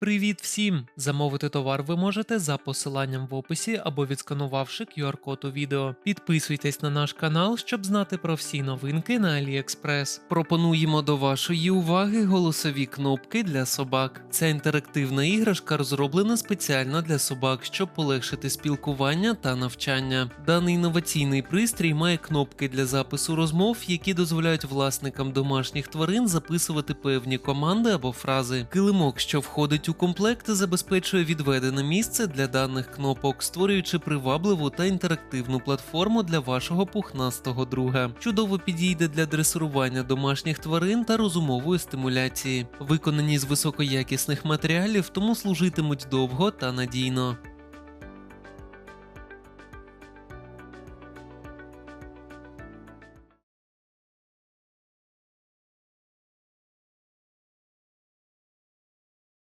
Привіт всім! Замовити товар ви можете за посиланням в описі або відсканувавши QR-код у відео. Підписуйтесь на наш канал, щоб знати про всі новинки на AliExpress. Пропонуємо до вашої уваги голосові кнопки для собак. Ця інтерактивна іграшка розроблена спеціально для собак, щоб полегшити спілкування та навчання. Даний інноваційний пристрій має кнопки для запису розмов, які дозволяють власникам домашніх тварин записувати певні команди або фрази. Килимок, що входить комплект, забезпечує відведене місце для даних кнопок, створюючи привабливу та інтерактивну платформу для вашого пухнастого друга. Чудово підійде для дресирування домашніх тварин та розумової стимуляції. Виконані з високоякісних матеріалів, тому служитимуть довго та надійно.